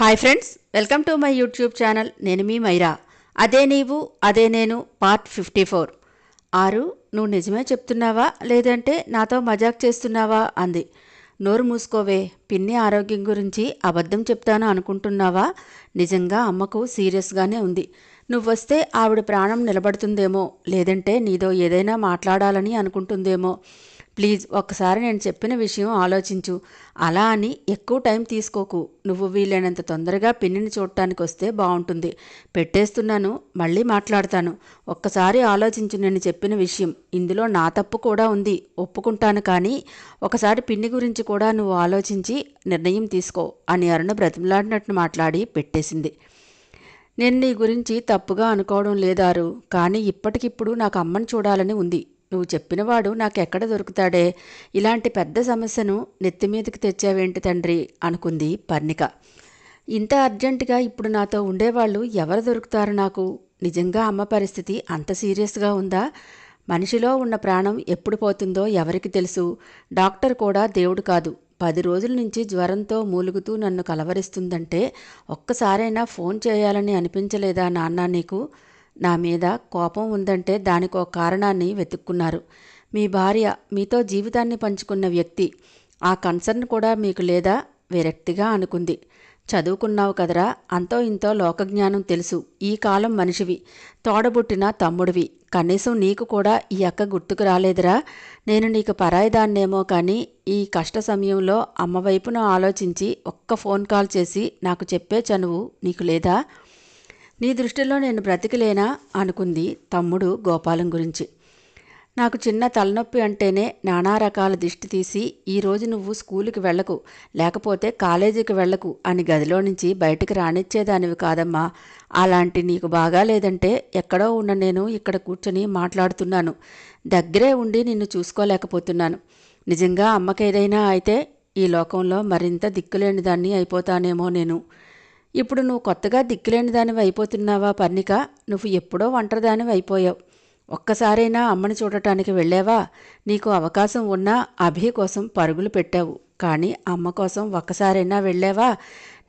Hi friends welcome to my YouTube channel నేను మీ మైరా. అదే నీవు అదే నేను పార్ట్ ఫిఫ్టీ ఫోర్ ఆరు నువ్వు నిజమే చెప్తున్నావా? లేదంటే నాతో మజాక్ చేస్తున్నావా? అంది. నోరు మూసుకోవే పిన్ని ఆరోగ్యం గురించి అబద్ధం చెప్తాను అనుకుంటున్నావా? నిజంగా అమ్మకు సీరియస్గానే ఉంది. నువ్వొస్తే ఆవిడ ప్రాణం నిలబడుతుందేమో లేదంటే నీదో ఏదైనా మాట్లాడాలని అనుకుంటుందేమో. ప్లీజ్ ఒక్కసారి నేను చెప్పిన విషయం ఆలోచించు. అలా అని ఎక్కువ టైం తీసుకోకు. నువ్వు వీలైనంత తొందరగా పిన్నిని చూడటానికి వస్తే బాగుంటుంది. పెట్టేస్తున్నాను మళ్ళీ మాట్లాడతాను. ఒక్కసారి ఆలోచించు నేను చెప్పిన విషయం. ఇందులో నా తప్పు కూడా ఉంది. ఒప్పుకుంటాను కానీ ఒకసారి పిన్ని గురించి కూడా నువ్వు ఆలోచించి నిర్ణయం తీసుకో అని అరుణ బ్రతిమలాడినట్టు మాట్లాడి పెట్టేసింది. నేను నీ గురించి తప్పుగా అనుకోవడం లేదారు కానీ ఇప్పటికిప్పుడు నాకు అమ్మని చూడాలని ఉంది. నువ్వు చెప్పినవాడు నాకెక్కడ దొరుకుతాడే? ఇలాంటి పెద్ద సమస్యను నెత్తిమీదకి తెచ్చావేంటి తండ్రి? అనుకుంది పర్ణిక. ఇంత అర్జెంటుగా ఇప్పుడు నాతో ఉండేవాళ్ళు ఎవరు దొరుకుతారు నాకు? నిజంగా అమ్మ పరిస్థితి అంత సీరియస్గా ఉందా? మనిషిలో ఉన్న ప్రాణం ఎప్పుడు పోతుందో ఎవరికి తెలుసు? డాక్టర్ కూడా దేవుడు కాదు. పది రోజుల నుంచి జ్వరంతో మూలుగుతూ నన్ను కలవరిస్తుందంటే ఒక్కసారైనా ఫోన్ చేయాలని అనిపించలేదా నాన్న నీకు? నా మీద కోపం ఉందంటే దానికో కారణాన్ని వెతుక్కున్నారు. మీ భార్య మీతో జీవితాన్ని పంచుకున్న వ్యక్తి ఆ కన్సర్న్ కూడా మీకు లేదా? విరక్తిగా అనుకుంది. చదువుకున్నావు కదరా అంతో ఇంతో లోకజ్ఞానం తెలుసు. ఈ కాలం మనిషివి తోడబుట్టిన తమ్ముడివి. కనీసం నీకు కూడా ఈ అక్క గుర్తుకు రాలేదురా. నేను నీకు పరాయిదాన్నేమో కానీ ఈ కష్ట సమయంలో అమ్మవైపున ఆలోచించి ఒక్క ఫోన్ కాల్ చేసి నాకు చెప్పే చనువు నీకు లేదా? నీ దృష్టిలో నేను బ్రతికిలేనా? అనుకుంది తమ్ముడు గోపాలం గురించి. నాకు చిన్న తలనొప్పి అంటేనే నానా రకాల దిష్టి తీసి ఈరోజు నువ్వు స్కూలుకి వెళ్ళకు లేకపోతే కాలేజీకి వెళ్ళకు అని గదిలో నుంచి బయటికి రానిచ్చేదానివి కాదమ్మా. అలాంటి నీకు బాగా లేదంటే ఎక్కడో ఉన్న నేను ఇక్కడ కూర్చొని మాట్లాడుతున్నాను. దగ్గరే ఉండి నిన్ను చూసుకోలేకపోతున్నాను. నిజంగా అమ్మకేదైనా అయితే ఈ లోకంలో మరింత దిక్కులేని దాన్ని అయిపోతానేమో నేను. ఇప్పుడు నువ్వు కొత్తగా దిక్కులేని దానివి అయిపోతున్నావా పర్ణిక? నువ్వు ఎప్పుడో ఒంటరిదానివి అయిపోయావు. ఒక్కసారైనా అమ్మని చూడటానికి వెళ్ళావా? నీకు అవకాశం ఉన్నా అభి కోసం పరుగులు పెట్టావు. కానీ అమ్మ కోసం ఒక్కసారైనా వెళ్ళావా?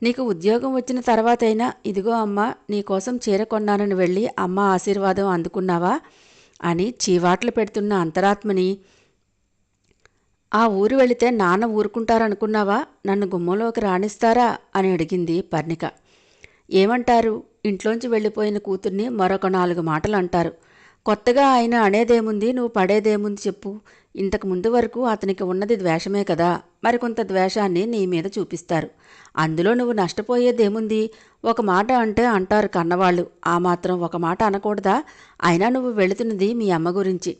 నీకు ఉద్యోగం వచ్చిన తర్వాతైనా ఇదిగో అమ్మ నీకోసం చీర కొన్నానని వెళ్ళి అమ్మ ఆశీర్వాదం అందుకున్నావా? అని చీవాట్లు పెడుతున్న అంతరాత్మని ఆ ఊరు వెళితే నాన్న ఊరుకుంటారనుకున్నావా? నన్ను గుమ్మంలోకి రాణిస్తారా? అని అడిగింది పర్ణిక. ఏమంటారు? ఇంట్లోంచి వెళ్ళిపోయిన కూతుర్ని మరొక నాలుగు మాటలు అంటారు కొత్తగా ఆయన అనేదేముంది? నువ్వు పడేదేముంది చెప్పు. ఇంతకు ముందు వరకు అతనికి ఉన్నది ద్వేషమే కదా. మరికొంత ద్వేషాన్ని నీ మీద చూపిస్తారు. అందులో నువ్వు నష్టపోయేదేముంది? ఒక మాట అంటే అంటారు కన్నవాళ్ళు. ఆ మాత్రం ఒక మాట అనకూడదా? అయినా నువ్వు వెళుతున్నది మీ అమ్మ గురించి.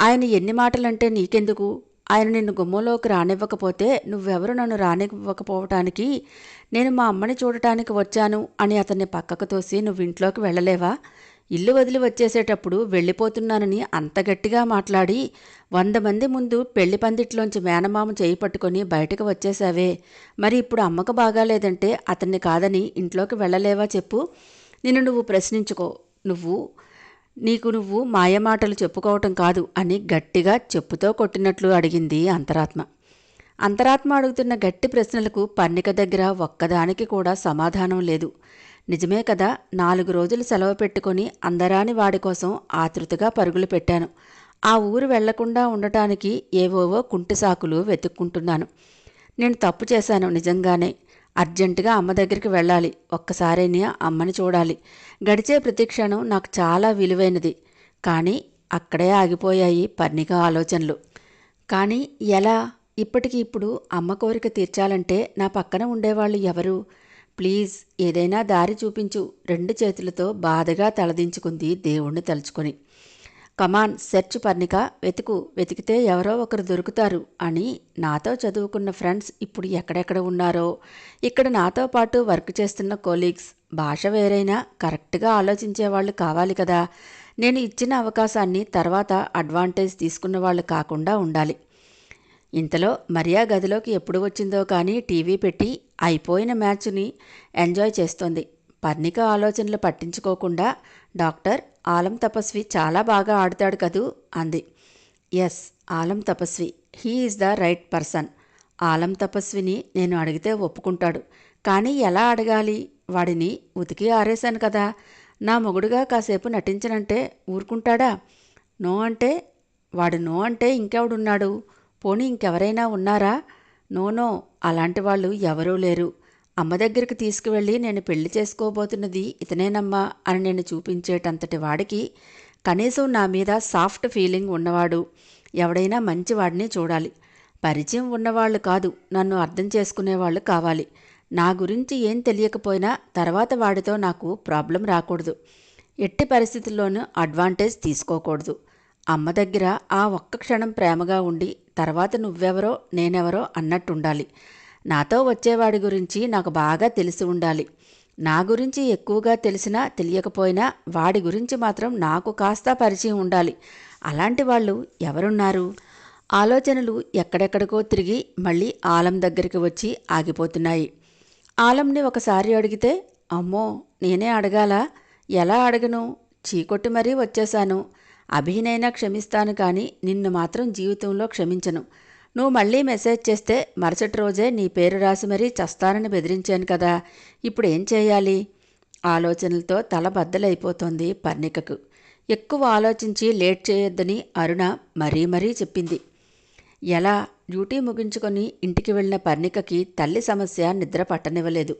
ఆయన ఎన్ని మాటలంటే నీకెందుకు? ఆయన నిన్ను గుమ్మంలోకి రానివ్వకపోతే నువ్వెవరు నన్ను రానివ్వకపోవటానికి? నేను మా అమ్మని చూడటానికి వచ్చాను అని అతన్ని పక్కకు తోసి నువ్వు ఇంట్లోకి వెళ్ళలేవా? ఇల్లు వదిలి వచ్చేసేటప్పుడు వెళ్ళిపోతున్నానని అంత గట్టిగా మాట్లాడి వంద మంది ముందు పెళ్ళి పందిట్లోంచి మేనమామ చేయి పట్టుకొని బయటకు వచ్చేసావే మరి ఇప్పుడు అమ్మకు బాగాలేదంటే అతన్ని కాదని ఇంట్లోకి వెళ్ళలేవా చెప్పు. నిన్ను నువ్వు ప్రశ్నించుకో. నువ్వు నీకు నువ్వు మాయమాటలు చెప్పుకోవటం కాదు అని గట్టిగా చెప్పుతో కొట్టినట్లు అడిగింది అంతరాత్మ. అంతరాత్మ అడుగుతున్న గట్టి ప్రశ్నలకు పన్నిక దగ్గర ఒక్కదానికి కూడా సమాధానం లేదు. నిజమే కదా నాలుగు రోజులు సెలవు పెట్టుకొని అందరాని వాడి కోసం ఆతృతగా పరుగులు పెట్టాను. ఆ ఊరు వెళ్ళకుండా ఉండటానికి ఏవోవో కుంటి సాకులు వెతుక్కుంటున్నాను. నేను తప్పు చేశాను నిజంగానే. అర్జెంటుగా అమ్మ దగ్గరికి వెళ్ళాలి. ఒక్కసారైనా అమ్మని చూడాలి. గడిచే ప్రతిక్షణం నాకు చాలా విలువైనది. కానీ అక్కడే ఆగిపోయాయి పర్ణిక ఆలోచనలు. కానీ ఎలా? ఇప్పటికి ఇప్పుడు అమ్మ కోరిక తీర్చాలంటే నా పక్కన ఉండేవాళ్ళు ఎవరు? ప్లీజ్ ఏదైనా దారి చూపించు. రెండు చేతులతో బాధగా తలదించుకుంది దేవుణ్ణి తలుచుకొని. కమాన్ సెర్చ్ పర్ణిక వెతుకు వెతికితే ఎవరో ఒకరు దొరుకుతారు అని నాతో చదువుకున్న ఫ్రెండ్స్ ఇప్పుడు ఎక్కడెక్కడ ఉన్నారో. ఇక్కడ నాతో పాటు వర్క్ చేస్తున్న కోలీగ్స్. భాష వేరైనా కరెక్ట్గా ఆలోచించే వాళ్ళు కావాలి కదా. నేను ఇచ్చిన అవకాశాన్ని తర్వాత అడ్వాంటేజ్ తీసుకున్న వాళ్ళు కాకుండా ఉండాలి. ఇంతలో మరియా గదిలోకి ఎప్పుడు వచ్చిందో కానీ టీవీ పెట్టి అయిపోయిన మ్యాచ్ని ఎంజాయ్ చేస్తోంది. పర్ణిక ఆలోచనలు పట్టించుకోకుండా డాక్టర్ ఆలం తపస్వి చాలా బాగా ఆడతాడు కదూ? అంది. Yes Alam Tapasvi. He is the right person. Alam Tapaswini నేను అడిగితే ఒప్పుకుంటాడు. కానీ ఎలా అడగాలి? వాడిని ఉతికి ఆరేశాను కదా. నా మొగుడుగా కాసేపు నటించనంటే ఊరుకుంటాడా? నో అంటే? వాడు నో అంటే ఇంకెవడున్నాడు? పోనీ ఇంకెవరైనా ఉన్నారా? No no. అలాంటి వాళ్ళు ఎవరూ లేరు. అమ్మ దగ్గరికి తీసుకువెళ్ళి నేను పెళ్ళి చేసుకోబోతున్నది ఇతనేనమ్మా అని నేను చూపించేటంతటి వాడికి కనీసం నా మీద సాఫ్ట్ ఫీలింగ్ ఉన్నవాడు. ఎవడైనా మంచివాడిని చూడాలి. పరిచయం ఉన్నవాళ్ళు కాదు. నన్ను అర్థం చేసుకునేవాళ్ళు కావాలి. నా గురించి ఏం తెలియకపోయినా తర్వాత వాడితో నాకు ప్రాబ్లం రాకూడదు. ఎట్టి పరిస్థితుల్లోనూ అడ్వాంటేజ్ తీసుకోకూడదు. అమ్మ దగ్గర ఆ ఒక్క క్షణం ప్రేమగా ఉండి తర్వాత నువ్వెవరో నేనెవరో అన్నట్టుండాలి. నాతో వచ్చేవాడి గురించి నాకు బాగా తెలిసి ఉండాలి. నా గురించి ఎక్కువగా తెలిసినా తెలియకపోయినా వాడి గురించి మాత్రం నాకు కాస్త పరిచయం ఉండాలి. అలాంటి వాళ్ళు ఎవరున్నారు? ఆలోచనలు ఎక్కడెక్కడికో తిరిగి మళ్ళీ ఆలం దగ్గరికి వచ్చి ఆగిపోతున్నాయి. ఆలంని ఒకసారి అడిగితే అమ్మో నేనే అడగాలా? ఎలా అడగను? చీకొట్టి మరీ వచ్చేశాను. అభినైనా క్షమిస్తాను కానీ నిన్ను మాత్రం జీవితంలో క్షమించను. నువ్వు మళ్ళీ మెసేజ్ చేస్తే మరుసటి రోజే నీ పేరు రాసి మరీ చస్తానని బెదిరించాను కదా. ఇప్పుడు ఏం చేయాలి? ఆలోచనలతో తల బద్దలైపోతోంది పర్ణికకు. ఎక్కువ ఆలోచించి లేట్ చేయొద్దని అరుణ మరీ మరీ చెప్పింది. ఎలా? డ్యూటీ ముగించుకొని ఇంటికి వెళ్ళిన పర్ణికకి తల్లి సమస్య నిద్ర పట్టనివ్వలేదు.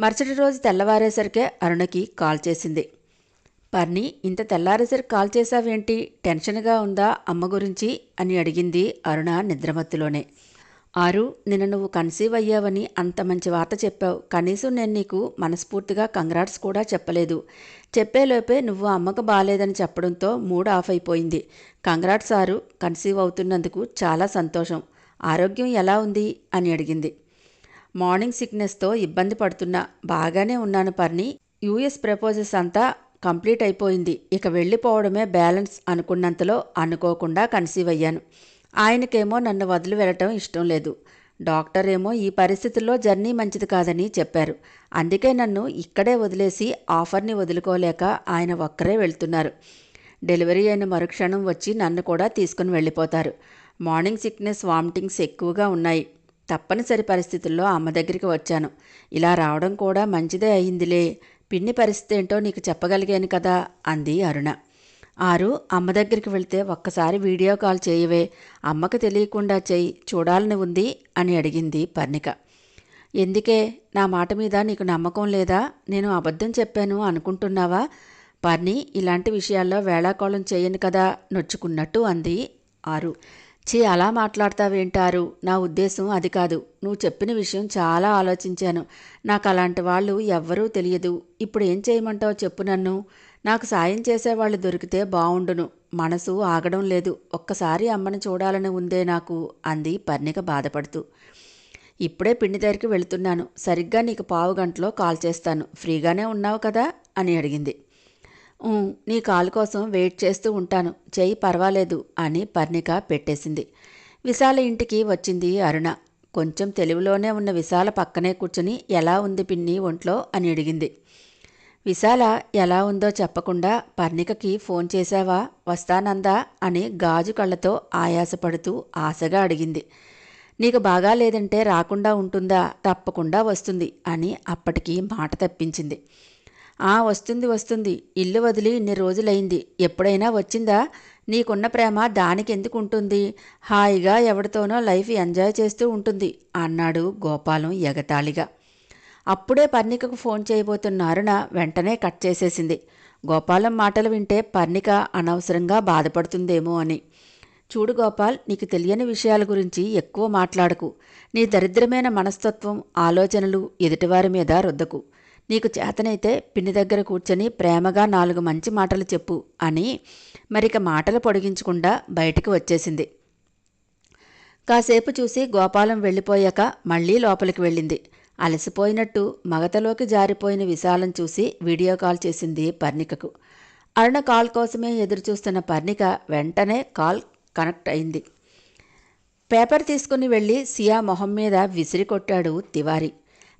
మరుసటి రోజు తెల్లవారేసరికే అరుణకి కాల్ చేసింది. పర్ణి ఇంత తెల్లారేసరికి కాల్ చేశావేంటి? టెన్షన్గా ఉందా? అమ్మ గురించి? అని అడిగింది అరుణ నిద్రమత్తులోనే. ఆరు నిన్న నువ్వు కన్సీవ్ అయ్యావని అంత మంచి వార్త చెప్పావు. కనీసం నేను నీకు మనస్ఫూర్తిగా కంగ్రాట్స్ కూడా చెప్పలేదు. చెప్పేలోపే నువ్వు అమ్మకు బాగాలేదని చెప్పడంతో మూడ్ ఆఫ్ అయిపోయింది. కంగ్రాట్స్ ఆరు. కన్సీవ్ అవుతున్నందుకు చాలా సంతోషం. ఆరోగ్యం ఎలా ఉంది? అని అడిగింది. మార్నింగ్ సిక్నెస్తో ఇబ్బంది పడుతున్నా. బాగానే ఉన్నాను పర్ని. యూఎస్ ప్రపోజెస్ అంతా కంప్లీట్ అయిపోయింది. ఇక వెళ్ళిపోవడమే బ్యాలెన్స్ అనుకున్నంతలో అనుకోకుండా కన్సీవ్ అయ్యాను. ఆయనకేమో నన్ను వదిలి వెళ్ళటం ఇష్టం లేదు. డాక్టర్ ఏమో ఈ పరిస్థితుల్లో జర్నీ మంచిది కాదని చెప్పారు. అందుకే నన్ను ఇక్కడే వదిలేసి ఆఫర్ని వదులుకోలేక ఆయన ఒక్కరే వెళ్తున్నారు. డెలివరీ అయిన మరుక్షణం వచ్చి నన్ను కూడా తీసుకుని వెళ్ళిపోతారు. మార్నింగ్ సిక్నెస్ వామిటింగ్స్ ఎక్కువగా ఉన్నాయి. తప్పనిసరి పరిస్థితుల్లో అమ్మ దగ్గరికి వచ్చాను. ఇలా రావడం కూడా మంచిదే అయిందిలే. పిన్ని పరిస్థితి ఏంటో నీకు చెప్పగలిగాను కదా అంది అరుణ. ఆరు అమ్మ దగ్గరికి వెళ్తే ఒక్కసారి వీడియో కాల్ చేయవే అమ్మకు తెలియకుండా చేయి చూడాలని ఉంది అని అడిగింది పర్ణిక. ఎందుకే? నా మాట మీద నీకు నమ్మకం లేదా? నేను అబద్ధం చెప్పాను అనుకుంటున్నావా? పర్ణి ఇలాంటి విషయాల్లో వేళాకోళం చేయను కదా నొచ్చుకున్నట్టు అంది ఆరు. ఛీ అలా మాట్లాడతావేంటారు? నా ఉద్దేశం అది కాదు. నువ్వు చెప్పిన విషయం చాలా ఆలోచించాను. నాకు అలాంటి వాళ్ళు ఎవ్వరూ తెలియదు. ఇప్పుడు ఏం చేయమంటావు చెప్పు నన్ను. నాకు సాయం చేసేవాళ్ళు దొరికితే బావుండును. మనసు ఆగడం లేదు. ఒక్కసారి అమ్మని చూడాలని ఉందే నాకు అంది పర్ణిక బాధపడుతూ. ఇప్పుడే పిండి దగ్గరికి వెళుతున్నాను. సరిగ్గా నీకు పావు గంటలో కాల్ చేస్తాను. ఫ్రీగానే ఉన్నావు కదా? అని అడిగింది. నీ కాల్ కోసం వెయిట్ చేస్తూ ఉంటాను. చేయి పర్వాలేదు అని పర్ణిక పెట్టేసింది. విశాల ఇంటికి వచ్చింది అరుణ. కొంచెం తెలివిలోనే ఉన్న విశాల పక్కనే కూర్చుని ఎలా ఉంది పిన్ని ఒంట్లో? అని అడిగింది. విశాల ఎలా ఉందో చెప్పకుండా పర్ణికకి ఫోన్ చేశావా? వస్తానందా అని గాజు కళ్ళతో ఆయాసపడుతూ ఆశగా అడిగింది. నీకు బాగా లేదంటే రాకుండా ఉంటుందా? తప్పకుండా వస్తుంది అని అప్పటికి మాట తప్పించింది. ఆ వస్తుంది వస్తుంది. ఇల్లు వదిలి ఇన్ని రోజులైంది. ఎప్పుడైనా వచ్చిందా? నీకున్న ప్రేమ దానికి ఎందుకు ఉంటుంది హాయిగా ఎవరితోనో లైఫ్ ఎంజాయ్ చేస్తూ ఉంటుంది అన్నాడు గోపాలం ఎగతాళిగా. అప్పుడే పర్ణికకు ఫోన్ చేయబోతున్న అరుణ వెంటనే కట్ చేసేసింది. గోపాలం మాటలు వింటే పర్ణిక అనవసరంగా బాధపడుతుందేమో అని. చూడు గోపాల్ నీకు తెలియని విషయాల గురించి ఎక్కువ మాట్లాడకు. నీ దరిద్రమైన మనస్తత్వం ఆలోచనలు ఎదుటివారి మీద రుద్దకు. నీకు చేతనైతే పిన్ని దగ్గర కూర్చొని ప్రేమగా నాలుగు మంచి మాటలు చెప్పు అని మరిక మాటలు పొడిగించకుండా బయటికి వచ్చేసింది. కాసేపు చూసి గోపాలం వెళ్ళిపోయాక మళ్ళీ లోపలికి వెళ్ళింది. అలసిపోయినట్టు మగతలోకి జారిపోయిన విశాలం చూసి వీడియో కాల్ చేసింది పర్ణికకు. అరుణ కాల్ కోసమే ఎదురుచూస్తున్న పర్ణిక వెంటనే కాల్ కనెక్ట్ అయింది. పేపర్ తీసుకుని వెళ్ళి సియా మొహం మీద విసిరి కొట్టాడు తివారీ.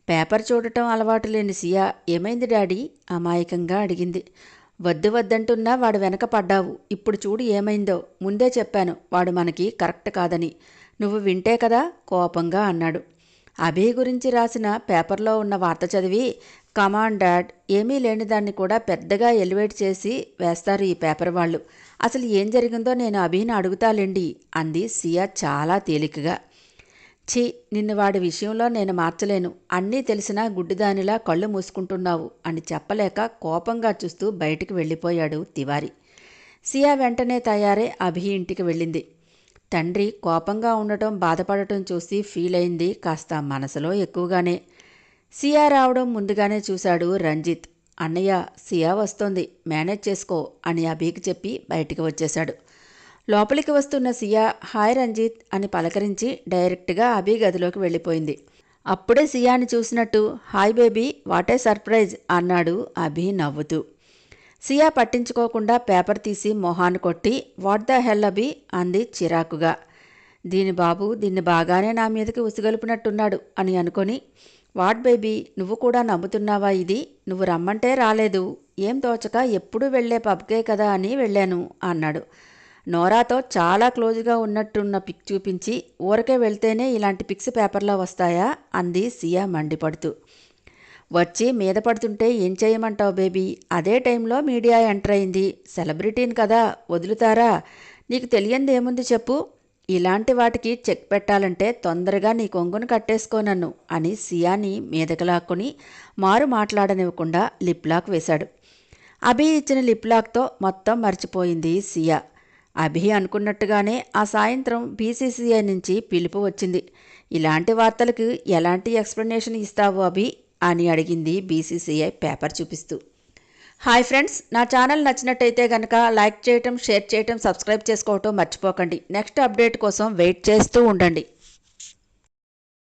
పేపర్ చూడటం అలవాటు లేని సియా ఏమైంది డాడీ? అమాయకంగా అడిగింది. వద్దు వద్దంటున్నా వాడు వెనక పడ్డావు. ఇప్పుడు చూడు ఏమైందో. ముందే చెప్పాను. వాడు మనకి కరెక్ట్ కాదని. నువ్వు వింటే కదా? కోపంగా అన్నాడు. అభి గురించి రాసిన పేపర్లో ఉన్న వార్త చదివి కమాండ్ డాడ్. ఏమీ లేని దాన్ని కూడా పెద్దగా ఎలివేట్ చేసి వేస్తారు ఈ పేపర్ వాళ్ళు. అసలు ఏం జరిగిందో నేను అభిని అడుగుతాలేండి అంది సియా చాలా తేలికగా. ఛీ నిన్ను వాడి విషయంలో నేను మార్చలేను. అన్నీ తెలిసినా గుడ్డిదానిలా కళ్ళు మూసుకుంటున్నావు అని చెప్పలేక కోపంగా చూస్తూ బయటికి వెళ్ళిపోయాడు తివారి. సియా వెంటనే తయారే అభి ఇంటికి వెళ్ళింది. తండ్రి కోపంగా ఉండటం బాధపడటం చూసి ఫీల్ అయింది కాస్త మనసులో ఎక్కువగానే. సియా రావడం ముందుగానే చూశాడు రంజిత్. అన్నయ్య సియా వస్తోంది మేనేజ్ చేసుకో అని అభికి చెప్పి బయటికి వచ్చేశాడు. లోపలికి వస్తున్న సియా హాయ్ రంజిత్ అని పలకరించి డైరెక్ట్గా అభి గదిలోకి వెళ్ళిపోయింది. అప్పుడే సియాని చూసినట్టు హాయ్ బేబీ వాటే సర్ప్రైజ్ అన్నాడు అభి నవ్వుతూ. సియా పట్టించుకోకుండా పేపర్ తీసి మొహాన్ని కొట్టి వాట్ ద హెల్ అభి? అంది చిరాకుగా. దీని బాబు దీన్ని బాగానే నా మీదకి ఉసిగొలుపునట్టున్నాడు అని అనుకొని వాట్ బేబీ నువ్వు కూడా నమ్ముతున్నావా ఇది? నువ్వు రమ్మంటే రాలేదు. ఏం తోచక ఎప్పుడు వెళ్ళే పబ్కే కదా అని వెళ్ళాను అన్నాడు. నోరాతో చాలా క్లోజ్గా ఉన్నట్టున్న పిక్ చూపించి ఊరకే వెళ్తేనే ఇలాంటి పిక్స్ పేపర్లో వస్తాయా అంది సియా మండిపడుతూ. వచ్చి మీద పడుతుంటే ఏం చేయమంటావు బేబీ? అదే టైంలో మీడియా ఎంటర్ అయింది. సెలబ్రిటీని కదా వదులుతారా? నీకు తెలియంది ఏముంది చెప్పు. ఇలాంటి వాటికి చెక్ పెట్టాలంటే తొందరగా నీ కొంగును కట్టేసుకో నన్ను అని సియాని మీదకు లాక్కుని మారు మాట్లాడనివ్వకుండా లిప్ లాక్ వేశాడు. అభి ఇచ్చిన లిప్ లాక్తో మొత్తం మర్చిపోయింది సియా. అభి అనుకున్నట్టుగానే ఆ సాయంత్రం బీసీసీఐ నుంచి పిలుపు వచ్చింది. ఇలాంటి వార్తలకు ఎలాంటి ఎక్స్ప్లెనేషన్ ఇస్తావు అభి? అని అడిగింది బీసీసీఐ పేపర్ చూపిస్తూ. హాయ్ ఫ్రెండ్స్ నా ఛానల్ నచ్చినట్టయితే కనుక లైక్ చేయటం షేర్ చేయటం సబ్స్క్రైబ్ చేసుకోవటం మర్చిపోకండి. నెక్స్ట్ అప్డేట్ కోసం వెయిట్ చేస్తూ ఉండండి.